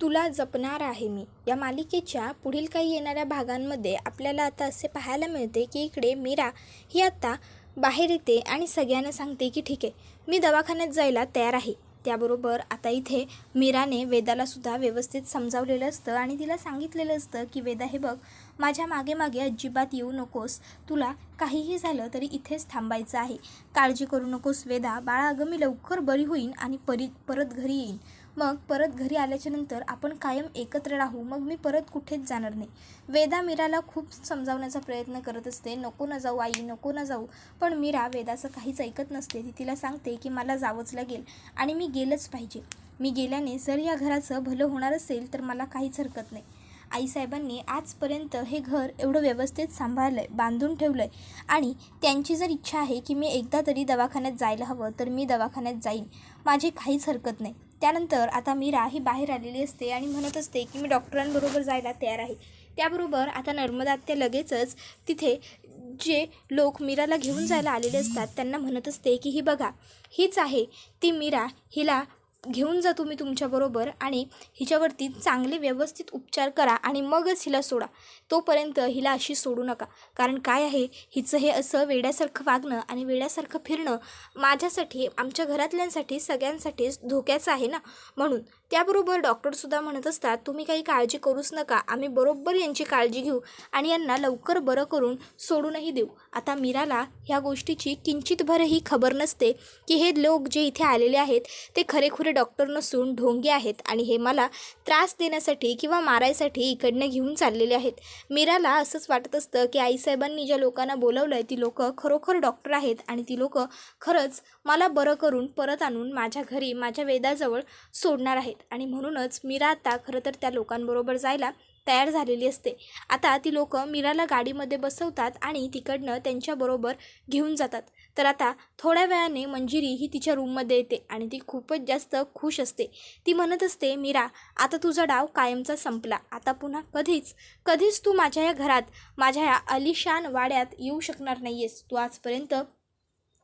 तुला जपणार आहे मी. या मालिकेच्या पुढील काही येणाऱ्या भागांमध्ये आपल्याला आता असे पाहायला मिळते की इकडे मीरा ही आता बाहेर येते आणि सगळ्यांना सांगते की ठीक आहे मी दवाखान्यात जायला तयार आहे. त्याबरोबर आता इथे मीराने वेदालासुद्धा व्यवस्थित समजावलेलं असतं आणि तिला सांगितलेलं असतं की वेदा हे बघ माझ्या मागे मागे अजिबात येऊ नकोस. तुला काहीही झालं तरी इथेच थांबायचं आहे. काळजी करू नकोस वेदा. बाळा अगं मी लवकर बरी होईन आणि परी परत घरी येईन. मग परत घरी आल्याच्यानंतर आपण कायम एकत्र राहू मग मी परत कुठेच जाणार नाही. वेदा मीराला खूप समजावण्याचा प्रयत्न करत असते नको ना जाऊ आई नको ना जाऊ. पण मीरा वेदाचं काहीच ऐकत नसते. ती तिला सांगते की मला जावंच लागेल आणि मी गेलंच पाहिजे. मी गेल्याने जर या घराचं भलं होणार असेल तर मला काहीच हरकत नाही. आईसाहेबांनी आजपर्यंत हे घर एवढं व्यवस्थित सांभाळलं आहे बांधून ठेवलं आहे आणि त्यांची जर इच्छा आहे की मी एकदा तरी दवाखान्यात जायला हवं तर मी दवाखान्यात जाईन. माझी काहीच हरकत नाही. त्यानंतर आता मीरा ही बाहेर आलेली असते आणि म्हणत असते की मी डॉक्टरांबरोबर जायला तयार आहे. त्याबरोबर आता नर्मदा लगेचच तिथे जे लोक मीराला घेऊन जायला आलेले असतात त्यांना म्हणत असते की ही बघा हीच आहे ती मीरा. हिला घेऊन जा तुम्ही तुमच्याबरोबर आणि हिच्यावरती चांगले व्यवस्थित उपचार करा आणि मगच हिला सोडा. तोपर्यंत हिला अशी सोडू नका. कारण काय आहे हिचं हे असं वेड्यासारखं वागणं आणि वेड्यासारखं फिरणं माझ्यासाठी आमच्या घरातल्यांसाठी सगळ्यांसाठीच धोक्याचं आहे ना? म्हणून त्याबरोबर डॉक्टरसुद्धा म्हणत असतात तुम्ही काही काळजी करूच नका. आम्ही बरोबर यांची काळजी घेऊ आणि यांना लवकर बरं करून सोडूनही देऊ. आता मीराला ह्या गोष्टीची किंचितभरही खबर नसते की हे लोक जे इथे आलेले आहेत ते खरेखुरे डॉक्टर नसून ढोंगे आहेत आणि हे मला त्रास देण्यासाठी किंवा मारायसाठी इकडनं घेऊन चाललेले आहेत. मीराला असंच वाटत असतं की आईसाहेबांनी ज्या लोकांना बोलवलं आहे ती लोकं खरोखर डॉक्टर आहेत आणि ती लोकं खरंच मला बरं करून परत आणून माझ्या घरी माझ्या वेदाजवळ सोडणार आहेत. आणि म्हणूनच मीरा आता खरं तर त्या लोकांबरोबर जायला तयार झालेली असते. आता ती लोकं मीराला गाडीमध्ये बसवतात आणि तिकडनं त्यांच्याबरोबर घेऊन जातात. तर आता थोड्या वेळाने मंजिरी ही तिच्या रूममध्ये येते आणि ती खूपच जास्त खुश असते. ती म्हणत असते मीरा आता तुझा डाव कायमचा संपला. आता पुन्हा कधीच कधीच तू माझ्या या घरात माझ्या या अलिशान वाड्यात येऊ शकणार नाही आहेस तू आजपर्यंत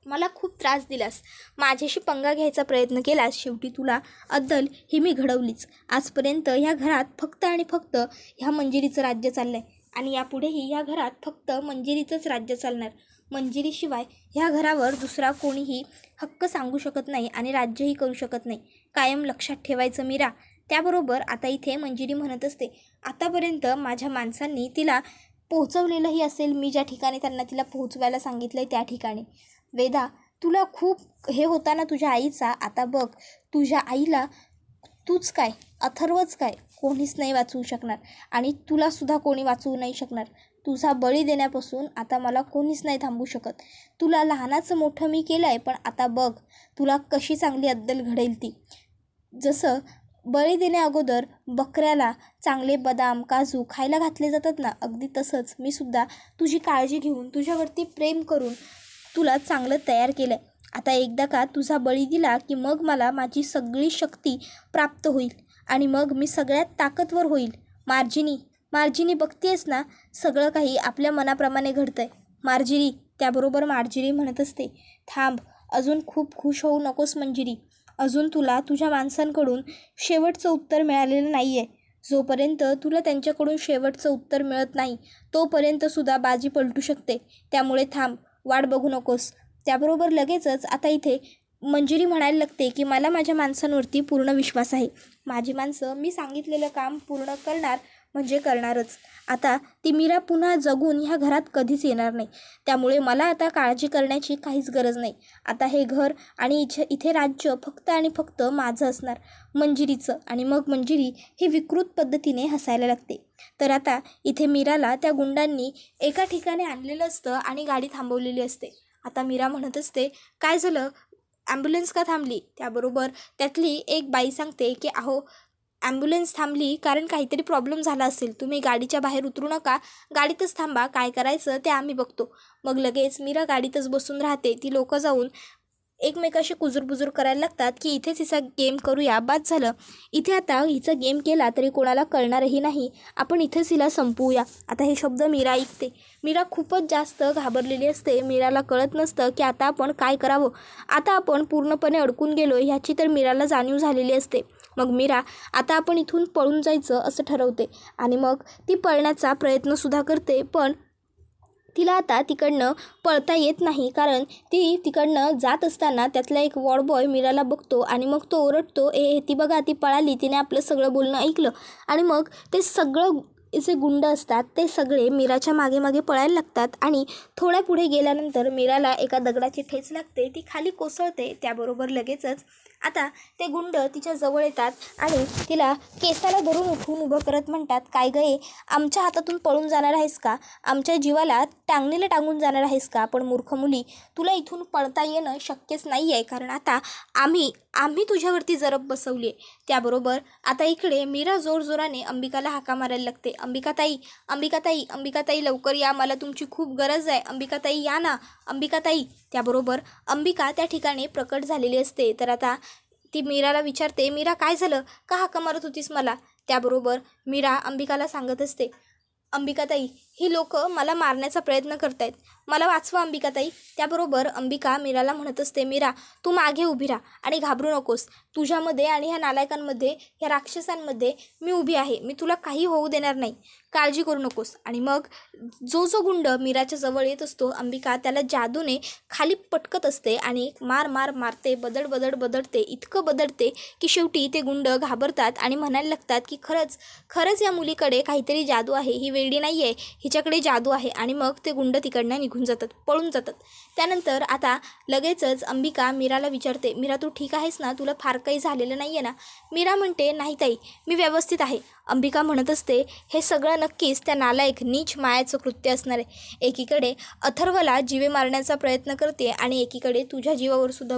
मला खूप त्रास दिलास. माझ्याशी पंगा घ्यायचा प्रयत्न केलास. शेवटी तुला अद्दल ही मी घडवलीच. आजपर्यंत ह्या घरात फक्त आणि फक्त ह्या मंजिरीचं राज्य चाललं आहे आणि यापुढेही ह्या घरात फक्त मंजिरीचंच राज्य चालणार. मंजिरीशिवाय ह्या घरावर दुसरा कोणीही हक्क सांगू शकत नाही आणि राज्यही करू शकत नाही. कायम लक्षात ठेवायचं मीरा. त्याबरोबर आता इथे मंजिरी म्हणत असते. आतापर्यंत माझ्या माणसांनी तिला पोहोचवलेलंही असेल मी ज्या ठिकाणी त्यांना तिला पोहोचवायला सांगितलं आहे त्या ठिकाणी. वेदा तुला खूप हे होता ना तुझ्या आईचा आता बघ तुझ्या आईला तूच काय अथर्वच काय कोणीच नाही वाचवू शकणार. आणि तुलासुद्धा कोणी वाचवू नाही शकणार. तुझा बळी देण्यापासून आता मला कोणीच नाही थांबू शकत. तुला लहानाचं मोठं मी केलं आहे पण आता बघ तुला कशी चांगली अद्दल घडेल ती. जसं बळी देण्याअगोदर बकऱ्याला चांगले बदाम काजू खायला घातले जातात ना अगदी तसंच. मी सुद्धा तुझी काळजी घेऊन तुझ्यावरती प्रेम करून तुला चांगलं तयार केलं आहे आता एकदा का तुझा बळी दिला की मग मला माझी सगळी शक्ती प्राप्त होईल आणि मग मी सगळ्यात ताकदवर होईल. मार्जिनी मार्जिनी बघतेस ना सगळं काही आपल्या मनाप्रमाणे घडतं आहे मार्जिरी त्याबरोबर मार्जिरी म्हणत असते. थांब अजून खूप खुश होऊ नकोस मंजिरी. अजून तुला तुझ्या माणसांकडून शेवटचं उत्तर मिळालेलं नाही आहे जोपर्यंत तुला त्यांच्याकडून शेवटचं उत्तर मिळत नाही तोपर्यंतसुद्धा बाजी पलटू शकते. त्यामुळे थांब वाट बघू नकोस. त्याबरोबर लगेचच आता इथे मंजिरी म्हणायला लागते की मला माझ्या माणसांवरती पूर्ण विश्वास आहे. माझी माणसं मी सांगितलेलं काम पूर्ण करणार म्हणजे करणारच. आता ती मीरा पुन्हा जगून ह्या घरात कधीच येणार नाही. त्यामुळे मला आता काळजी करण्याची काहीच गरज नाही. आता हे घर आणि इथे इथे राज्य फक्त आणि फक्त माझं असणार. मंजिरीचं आणि मग मंजिरी ही विकृत पद्धतीने हसायला लागते. तर आता इथे मीराला त्या गुंडांनी एका ठिकाणी आणलेलं असतं आणि गाडी थांबवलेली असते. आता मीरा म्हणत असते काय झालं? ॲम्ब्युलन्स का थांबली? त्याबरोबर त्यातली एक बाई सांगते की अहो ॲम्ब्युलन्स थांबली कारण काहीतरी प्रॉब्लेम झाला असेल. तुम्ही गाडीच्या बाहेर उतरू नका. गाडीतच थांबा. काय करायचं ते आम्ही बघतो. मग लगेच मीरा गाडीतच बसून राहते. ती लोकं जाऊन एकमेकाशी कुजूरबुजूर करायला लागतात की इथेच हिचा गेम करूया. बाद झालं. इथे आता हिचा गेम केला तरी कोणाला कळणारही नाही. आपण इथेच हिला संपवूया. आता हे शब्द मीरा ऐकते. मीरा खूपच जास्त घाबरलेली असते. मीराला कळत नसतं की आता आपण काय करावं. आता आपण पूर्णपणे अडकून गेलो. ह्याची तर मीराला जाणीव झालेली असते. मग मीरा आता आपण इथून पळून जायचं असं ठरवते आणि मग ती पळण्याचा प्रयत्नसुद्धा करते पण तिला आता तिकडनं पळता येत नाही कारण ती तिकडनं जात असताना त्यातला एक वॉर्ड बॉय मीराला बघतो आणि मग तो ओरडतो ए ए, ती बघा ती पळाली तिने आपलं सगळं बोलणं ऐकलं. आणि मग ते सगळं जे गुंड असतात ते सगळे मीराच्या मागे मागे पळायला लागतात आणि थोड्या पुढे गेल्यानंतर मीराला एका दगडाची ठेच लागते ती खाली कोसळते त्याबरोबर लगेचच आता ते गुंड तिच्या जवळ येतात आणि तिला केसाला धरून उठून उभं करत म्हणतात काय गये आमच्या हातातून पळून जाणार आहेस का? आमच्या जीवाला टांगणीला टांगून जाणार आहेस का? पण मूर्ख मुली तुला इथून पळता येणं शक्यच नाही आहे कारण आता आम्ही आम्ही तुझ्यावरती जरब बसवली आहे त्याबरोबर आता इकडे मीरा जोरजोराने अंबिकाला हाका मारायला लागते. अंबिकाताई अंबिकाताई अंबिकाताई लवकर या मला तुमची खूप गरज आहे. अंबिकाताई या ना. अंबिकाताई. त्याबरोबर अंबिका त्या ठिकाणी प्रकट झालेली असते. तर आता ती मीराला विचारते मीरा काय झालं? का हाका मारत होतीस मला? त्याबरोबर मीरा अंबिकाला सांगत असते अंबिकाताई ही लोक मला मारण्याचा प्रयत्न करतायत. मला वाचवा अंबिकाताई. त्याबरोबर अंबिका मीराला म्हणत असते मीरा तू मागे उभी राहा आणि घाबरू नकोस. तुझ्यामध्ये आणि ह्या नालायकांमध्ये ह्या राक्षसांमध्ये मी उभी आहे. मी तुला काही होऊ देणार नाही. काळजी करू नकोस. आणि मग जो जो गुंड मीराच्या जवळ येत असतो अंबिका त्याला जादूने खाली पटकत असते आणि मार मार मारते बदड बदड बदडते इतकं बदडते की शेवटी ते गुंड घाबरतात आणि म्हणायला लागतात की खरंच खरंच या मुलीकडे काहीतरी जादू आहे. ही वेळी नाही आहे हिच्याकडे जादू आहे. आणि मग ते गुंड तिकडनं निघून जातात पळून जातात. त्यानंतर आता लगेचच अंबिका मीराला विचारते मीरा तू ठीक आहेस ना? तुला फार काही झालेलं नाही आहे ना? मीरा म्हणते नाही ताई मी व्यवस्थित आहे. अंबिका म्हणत असते हे सगळं नक्कीच त्या नालायक नीच मायाचं कृत्य असणार आहे. एकीकडे अथर्वला जीवे मारण्याचा प्रयत्न करते आणि एकीकडे तुझ्या जीवावर सुद्धा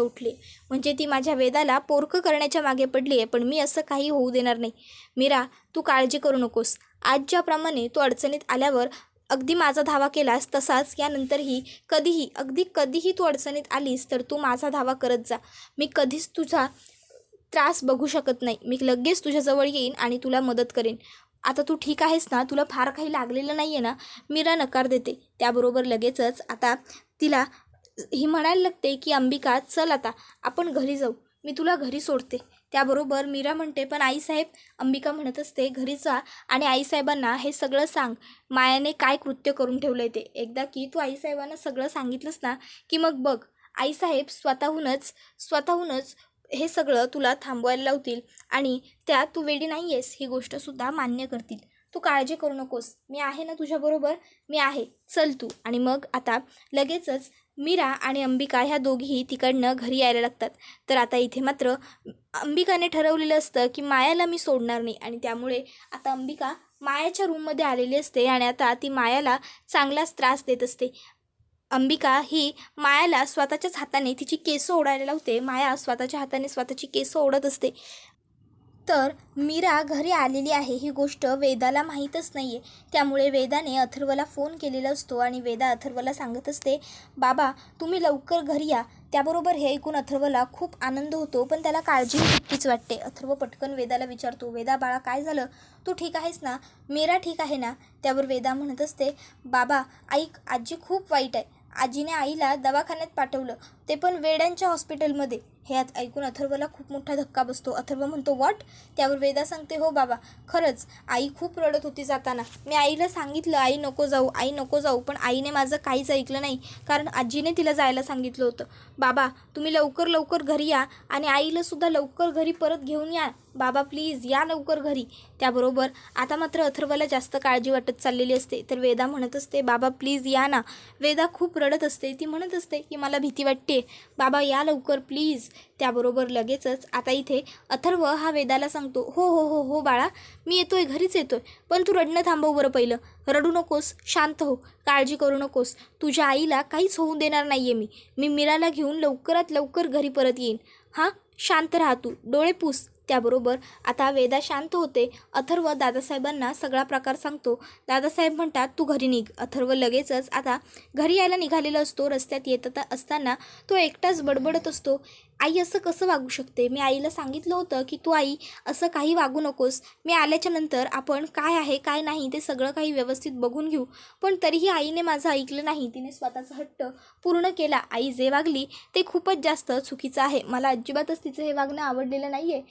म्हणजे ती माझ्या वेदाला पोरकं करण्याच्या मागे पडली आहे पण मी असं काही होऊ देणार नाही. मीरा तू काळजी करू नकोस. आज ज्याप्रमाणे तू अडचणीत आल्यावर अगदी माझा धावा केलास तसाच यानंतरही कधीही अगदी कधीही तू अडचणीत आलीस तर तू माझा धावा करत जा. मी कधीच तुझा त्रास बघू शकत नाही. मी लगेच तुझ्याजवळ येईन आणि तुला मदत करेन. आता तू ठीक आहेस ना? तुला फार काही लागलेलं नाही आहे ना? मीरा नकार देते. त्याबरोबर लगेचच आता तिला ही म्हणायला लागते की अंबिका चल आता. आपण घरी जाऊ. मी तुला घरी सोडते. त्याबरोबर मीरा म्हणते पण आईसाहेब अंबिका म्हणत असते घरी जा आणि आईसाहेबांना हे सगळं सांग. मायाने काय कृत्य करून ठेवलं आहे ते. एकदा की तू आईसाहेबांना सगळं सांगितलंस ना की मग बघ. आईसाहेब स्वतःहूनच स्वतःहूनच हे सगळं तुला थांबवायला लावतील आणि त्या तू वेडी नाही आहेस ही गोष्टसुद्धा मान्य करतील. तू काळजी करू नकोस. मी आहे ना तुझ्याबरोबर मी आहे. चल तू. आणि मग आता लगेचच मीरा आणि अंबिका ह्या दोघीही तिकडनं घरी यायला लागतात. तर आता इथे मात्र अंबिकाने ठरवलेलं असतं की मायाला मी सोडणार नाही. आणि त्यामुळे आता अंबिका मायाच्या रूममध्ये आलेली असते आणि आता ती मायाला चांगलाच त्रास देत असते. अंबिका ही मायाला स्वतःच्याच हाताने तिची केसं ओढायला लावते. माया स्वतःच्या हाताने स्वतःची केसं ओढत असते. तर मीरा घरी आलेली आहे. ही गोष्ट वेदाला माहीतच नाही आहे त्यामुळे वेदाने अथर्वला फोन केलेला असतो आणि वेदा अथर्वला सांगत असते बाबा तुम्ही लवकर घरी या. त्याबरोबर हे ऐकून अथर्वला खूप आनंद होतो पण त्याला काळजी तितकीच वाटते. अथर्व पटकन वेदाला विचारतो वेदा बाळा काय झालं? तू ठीक आहेस ना? मीरा ठीक आहे ना? त्यावर वेदा म्हणत असते बाबा ऐक आजी खूप वाईट आहे. आजीने आईला दवाखान्यात पाठवलं. ते पण वेड्यांच्या हॉस्पिटलमध्ये. हे आत ऐकून अथर्वला खूप मोठा धक्का बसतो. अथर्व म्हणतो वॉट? त्यावर वेदा सांगते हो बाबा खरंच आई खूप रडत होती जाताना. मी आईला सांगितलं आई नको जाऊ आई नको जाऊ पण आईने माझं काहीच ऐकलं नाही कारण आजीने तिला जायला सांगितलं होतं. बाबा तुम्ही लवकर लवकर घरी या आणि आईलासुद्धा लवकर घरी परत घेऊन या. बाबा प्लीज या लवकर घरी. त्याबरोबर आता मात्र अथर्वला जास्त काळजी वाटत चाललेली असते. तर वेदा म्हणत असते बाबा प्लीज या ना. वेदा खूप रडत असते. ती म्हणत असते की मला भीती वाटते. बाबा या लवकर प्लीज. त्याबरोबर लगेचच आता इथे अथर्व हा वेदाला सांगतो हो हो हो हो बाळा मी येतोय घरीच येतोय. पण तू रडणं थांबव बरं पहिलं. रडू नकोस शांत हो. काळजी करू नकोस. तुझ्या आईला काहीच होऊन देणार नाही आहे मी. मी मीराला घेऊन लवकरात लवकर घरी परत येईन. हां शांत राहा तू. डोळे पूस. त्याबरोबर आता वेदा शांत होते. अथर्व दादासाहेबांना सगळा प्रकार सांगतो. दादासाहेब म्हणतात तू घरी निघ. अथर्व लगेचच आता घरी यायला निघालेला असतो. रस्त्यात येत असताना तो एकटाच बडबडत असतो. आई असं कसं वागू शकते? मी आईला सांगितलं होतं की तू आई असं काही वागू नकोस. मी आल्याच्यानंतर आपण काय आहे काय नाही ते सगळं काही व्यवस्थित बघून घेऊ. पण तरीही आईने माझं ऐकलं नाही. तिने स्वतःचा हट्ट पूर्ण केला. आई जे वागली ते खूपच जास्त चुकीचं आहे. मला अजिबातच तिचं हे वागणं आवडलेलं नाही आहे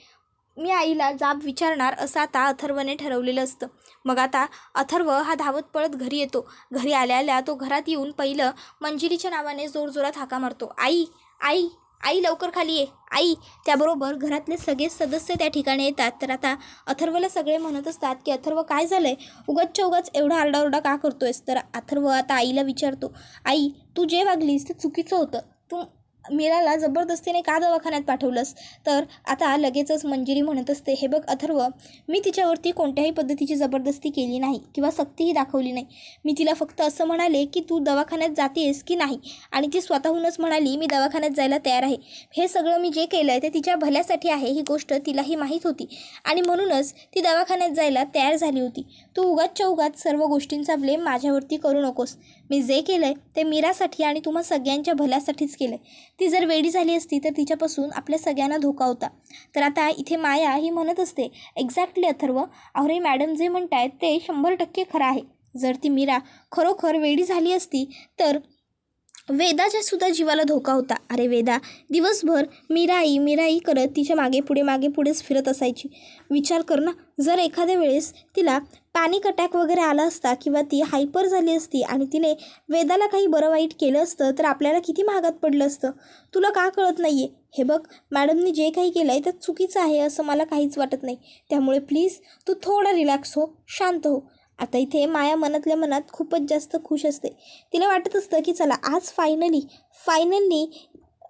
मी आईला जाब विचारणार असं आता अथर्वने ठरवलेलं असतं. मग आता अथर्व हा धावत पळत घरी येतो. घरी आल्या आल्या तो घरात येऊन पहिलं मंजिरीच्या नावाने जोरजोरात हाका मारतो. आई आई आई लवकर खाली ये. आई. त्याबरोबर घरातले सगळे सदस्य त्या ठिकाणी येतात. तर आता अथर्वला सगळे म्हणत असतात की अथर्व काय झालं आहे उगाचच्या उगाच एवढा आरडाओरडा का करतोयस? तर अथर्व आता आईला विचारतो आई तू जे वागलीस ते चुकीचं होतं. तू मीराला जबरदस्तीने का दवाखान्यात पाठवलंस? तर आता लगेचच मंजिरी म्हणत असते हे बघ अथर्व मी तिच्यावरती कोणत्याही पद्धतीची जबरदस्ती केली नाही किंवा सक्तीही दाखवली नाही. मी तिला फक्त असं म्हणाले की तू दवाखान्यात जातेस की नाही आणि ती स्वतःहूनच म्हणाली मी दवाखान्यात जायला तयार आहे. हे सगळं मी जे केलं आहे ते तिच्या भल्यासाठी आहे ही गोष्ट तिलाही माहीत होती आणि म्हणूनच ती दवाखान्यात जायला तयार झाली होती. तू उगाचच्या उगाच सर्व गोष्टींचा ब्लेम माझ्यावरती करू नकोस. मी जे केलं आहे ते मीरासाठी आणि तुम्हा सगळ्यांच्या भल्यासाठीच केलं आहे ती जर वेडी झाली असती तर तिच्यापासून आपल्या सगळ्यांना धोका होता. तर आता इथे माया ही म्हणत असते एक्झॅक्टली अथर्व. अरे मॅडम जे म्हणतायत ते शंभर टक्के खरं आहे. जर ती मीरा खरोखर वेडी झाली असती तर वेदाच्या सुद्धा जीवाला धोका होता. अरे वेदा दिवसभर मीराई मीराई करत तिच्यामागे पुढे मागे पुढेच फिरत असायची. विचार कर ना जर एखाद्या वेळेस तिला पॅनिक अटॅक वगैरे आला असता किंवा ती हायपर झाली असती आणि तिने वेदाला काही बरं वाईट केलं असतं तर आपल्याला किती महागात पडलं असतं? तुला का कळत नाही आहे हे बघ मॅडमनी जे काही केलं आहे ते चुकीचं आहे असं मला काहीच वाटत नाही. त्यामुळे प्लीज तू थोडा रिलॅक्स हो शांत हो. आता इथे माया मनातल्या मनात खूपच जास्त खुश असते. तिला वाटत असतं की चला आज फायनली फायनली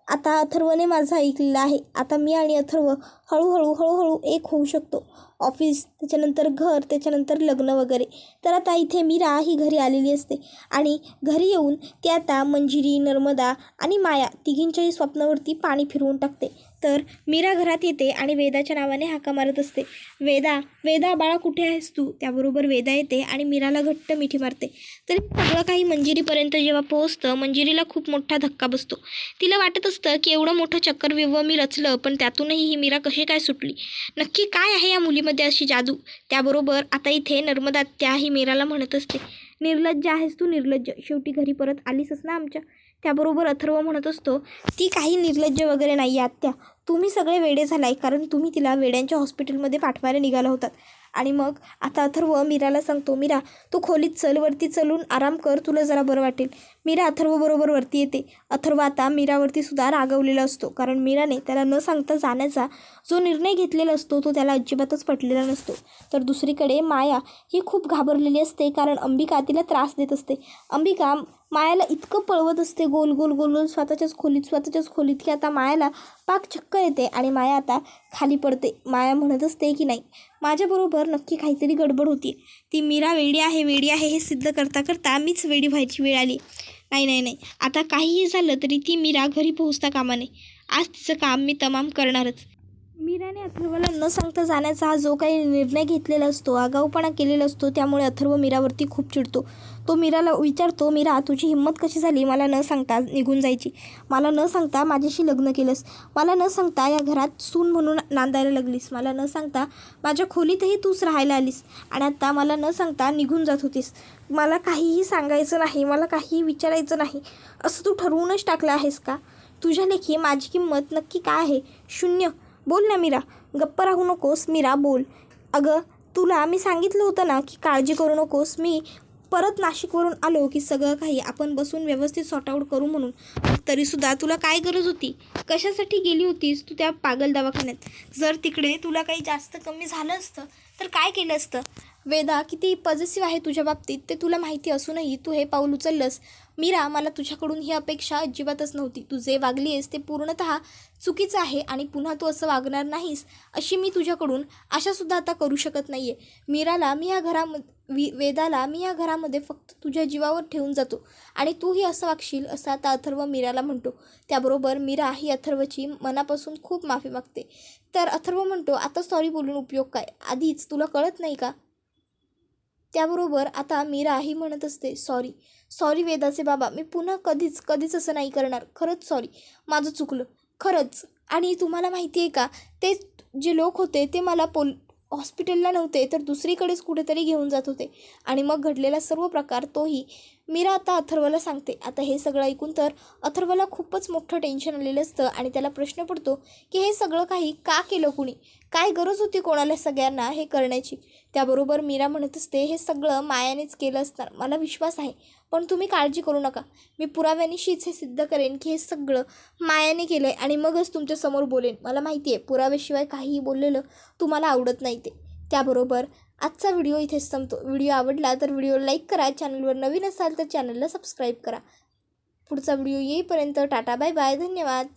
आता अथर्वने माझं ऐकलेलं आहे. आता मी आणि अथर्व हळूहळू हळूहळू एक होऊ शकतो. ऑफिस त्याच्यानंतर घर त्याच्यानंतर लग्न वगैरे. तर आता इथे मीरा ही घरी आलेली असते. आणि घरी येऊन ती आता मंजिरी नर्मदा आणि माया तिघींच्याही स्वप्नावरती पाणी फिरवून टाकते. तर मीरा घरात येते आणि वेदाच्या नावाने हाका मारत असते. वेदा वेदा बाळा कुठे आहेस तू? त्याबरोबर वेदा येते आणि मीराला घट्ट मिठी मारते. तरी सगळं काही मंजिरीपर्यंत जेव्हा पोहोचतं मंजिरीला खूप मोठा धक्का बसतो. तिला वाटत असतं की एवढं मोठं चक्करव्यूह मी रचलं पण त्यातूनही ही मीरा कशी काय सुटली? नक्की काय आहे या मुलीमध्ये अशी जादू? त्याबरोबर आता इथे नर्मदा त्याही मीराला म्हणत असते निर्लज्ज आहेस तू निर्लज्ज. शेवटी घरी परत आलीसच ना आमच्या. त्याबरोबर अथर्व म्हणत असतो ती काही निर्लज्ज वगैरे नाही आत्या. तुम्ही सगळे वेडे झालाय कारण तुम्ही तिला वेड्यांच्या हॉस्पिटलमध्ये पाठवायला निघाला होतात. आणि मग आता अथर्व मीराला सांगतो मीरा तू खोलीत चल वरती चलून आराम कर तुला जरा बरं वाटेल. मीरा अथर्वबरोबर वरती येते. अथर्व आता मीरावरती सुद्धा रागवलेला असतो कारण मीराने त्याला न सांगता जाण्याचा जो निर्णय घेतलेला असतो तो त्याला अजिबातच पटलेला नसतो. तर दुसरीकडे माया ही खूप घाबरलेली असते कारण अंबिका तिला त्रास देत असते. अंबिका मायाला इतकं पळवत असते गोल गोल गोल गोल स्वतःच्याच खोलीत स्वतःच्याच खोलीत की आता मायाला पाक चक्कर येते आणि माया आता खाली पडते. माया म्हणत असते की नाही माझ्याबरोबर नक्की काहीतरी गडबड होती. ती मीरा वेडी आहे वेडी आहे हे सिद्ध करता करता मीच वेडी व्हायची वेळ आली. नाही नाही नाही. आता काहीही झालं तरी ती मीरा घरी पोहोचता कामा नये. आज तिचं काम मी तमाम करणारच. मीराने अथर्वला न सांगता जाण्याचा हा जो काही निर्णय घेतलेला असतो आगाऊपणा केलेला असतो त्यामुळे अथर्व मीरावरती खूप चिडतो. तो मीराला विचारतो मीरा तुझी हिंमत कशी झाली मला न सांगता निघून जायची? मला न सांगता माझ्याशी लग्न केलंस. मला न सांगता या घरात सून म्हणून नांदायला लागलीस. मला न सांगता माझ्या खोलीतही तूच राहायला आलीस. आणि आत्ता मला न सांगता निघून जात होतीस. मला काहीही सांगायचं नाही मला काहीही विचारायचं नाही. असं तू ठरवूनच टाकलं आहेस का? तुझ्या लेखी माझी किंमत नक्की काय आहे? शून्य. बोल ना मीरा. गप्प राहू नकोस मीरा बोल. अगं तुला मी सांगितलं होतं ना की काळजी करू नकोस. मी परत नाशिकवरून आलो की सगळं काही आपण बसून व्यवस्थित सॉर्ट आऊट करू म्हणून. तरीसुद्धा तुला काय गरज होती? कशासाठी गेली होतीस तू त्या पागल दवाखान्यात? जर तिकडे तुला काही जास्त कमी झालं असतं तर काय केलं असतं? वेदा किती पॉझिटिव्ह आहे तुझ्या बाबतीत? ते तुला माहिती असूनही तू हे पाऊल उचललंस. मीरा मला तुझ्याकडून ही अपेक्षा अजिबातच नव्हती. तू जे वागली आहेस ते पूर्णतः चुकीचं आहे आणि पुन्हा तू असं वागणार नाहीस अशी मी तुझ्याकडून आशासुद्धा आता करू शकत नाही आहे मीराला मी या घराम वि वेदाला मी या घरामध्ये फक्त तुझ्या जीवावर ठेवून जातो आणि तूही असं वागशील असं आता अथर्व मीराला म्हणतो. त्याबरोबर मीरा ही अथर्वची मनापासून खूप माफी मागते. तर अथर्व म्हणतो आता सॉरी बोलून उपयोग काय? आधीच तुला कळत नाही का? त्याबरोबर आता मीरा ही म्हणत असते सॉरी सॉरी वेदाचे बाबा मी पुन्हा कधीच कधीच असं नाही करणार. खरंच सॉरी माझं चुकलं. खरंच. आणि तुम्हाला माहिती आहे का ते जे लोक होते ते मला पोल हॉस्पिटलला नव्हते तर दुसरीकडेच कुठेतरी घेऊन जात होते. आणि मग घडलेला सर्व प्रकार तोही मीरा आता अथर्वला सांगते. आता हे सगळं ऐकून तर अथर्वला खूपच मोठं टेन्शन आलेलं असतं आणि त्याला प्रश्न पडतो की हे सगळं काही का केलं कुणी? काय गरज होती कोणाला सगळ्यांना हे करण्याची? त्याबरोबर मीरा म्हणत असते हे सगळं मायानेच केलं असणार. मला विश्वास आहे पण तुम्ही काळजी करू नका. मी पुराव्यानिशीच हे सिद्ध करेन की हे सगळं मायाने केलं आहे आणि मगच तुमच्यासमोर बोलेन. मला माहिती आहे पुराव्याशिवाय काहीही बोललेलं तुम्हाला आवडत नाही ते. त्याबरोबर आजचा व्हिडिओ इथेच संपतो व्हिडिओ आवडला तर व्हिडिओ लाईक करा चॅनलवर नवीन असाल तर चॅनलला सबस्क्राईब करा. पुढचा व्हिडिओ येईपर्यंत टाटा बाय बाय धन्यवाद.